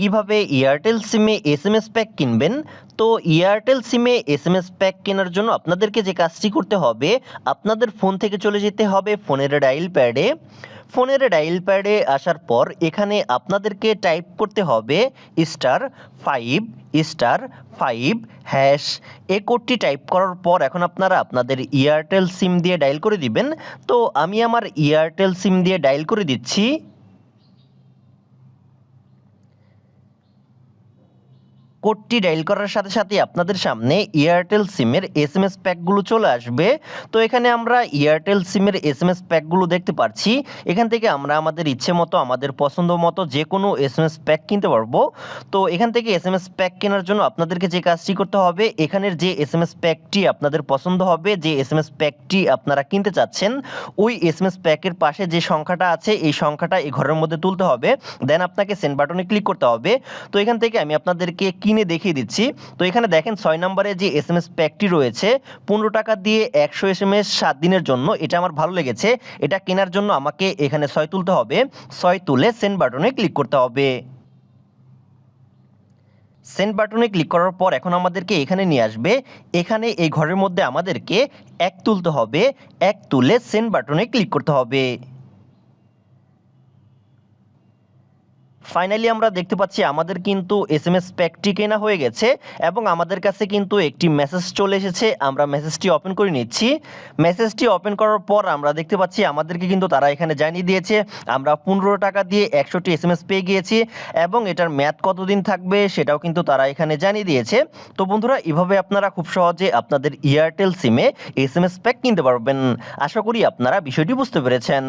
কীভাবে এয়ারটেল সিমে S M S pack কিনবেন? তো এয়ারটেল সিমে এস এম এস প্যাক কেনার জন্য আপনাদেরকে যে কাজটি করতে হবে, আপনাদের ফোন থেকে চলে যেতে হবে ফোনের ডায়াল প্যাডে ফোনের ডায়াল প্যাডে আসার পর এখানে আপনাদেরকে টাইপ করতে হবে star five star five hash এই কোডটি টাইপ করার পর এখন আপনারা আপনাদের এয়ারটেল সিম দিয়ে ডায়াল করে দিবেন। তো আমি আমার এয়ারটেল সিম দিয়ে ডায়াল করে দিচ্ছি। কোডটি ডায়াল করার সাথে সাথে আপনাদের সামনে এয়ারটেল সিমের এস এম এস প্যাকগুলো চলে আসবে। তো এখানে আমরা এয়ারটেল সিমের এস এম এস প্যাকগুলো দেখতে পাচ্ছি এখান থেকে আমরা আমাদের ইচ্ছে মতো, আমাদের পছন্দ মতো যে কোনো এস এম এস প্যাক কিনতে পারব। তো এখান থেকে এস এম এস প্যাক কেনার জন্য আপনাদেরকে যে কাজটি করতে হবে, এখানের যে এস এম এস প্যাকটি আপনাদের পছন্দ হবে, যে এস এম এস প্যাকটি আপনারা কিনতে চাচ্ছেন, ওই এস এম এস প্যাকের পাশে যে সংখ্যাটা আছে, এই সংখ্যাটা এই ঘরের মধ্যে তুলতে হবে। দেন আপনাকে সেন্ড বাটনে ক্লিক করতে হবে। তো এখান থেকে আমি আপনাদেরকে কিনে দেখিয়ে দিচ্ছি। তো এখানে দেখেন ছয় নম্বরে যে এস এম এস প্যাকটি রয়েছে, পনেরো টাকা দিয়ে একশো এস এম এস সাত দিনের জন্য, এটা আমার ভালো লেগেছে। এটা কেনার জন্য আমাকে এখানে ছয় তুলতে হবে। ছয় তুলে সেন্ড বাটনে ক্লিক করতে হবে। সেন্ড বাটনে ক্লিক করার পর এখন আমাদেরকে এখানে নিয়ে আসবে। এখানে এই ঘরের মধ্যে আমাদেরকে এক তুলতে হবে। এক তুলে সেন্ড বাটনে ক্লিক করতে হবে। ফাইনালি আমরা দেখতে পাচ্ছি আমাদের কিন্তু এস এম এস প্যাকটি কেনা হয়ে গেছে এবং আমাদের কাছে কিন্তু একটি মেসেজ চলে এসেছে। আমরা মেসেজটি ওপেন করে নিচ্ছি। মেসেজটি ওপেন করার পর আমরা দেখতে পাচ্ছি আমাদেরকে কিন্তু তারা এখানে জানিয়ে দিয়েছে, আমরা পনেরো টাকা দিয়ে একশোটি এস এম এস পেয়ে গিয়েছি এবং এটার ম্যাথ কতদিন থাকবে সেটাও কিন্তু তারা এখানে জানিয়ে দিয়েছে। তো বন্ধুরা, এভাবে আপনারা খুব সহজে আপনাদের এয়ারটেল সিমে এস এম এস প্যাক কিনতে পারবেন। আশা করি আপনারা বিষয়টি বুঝতে পেরেছেন।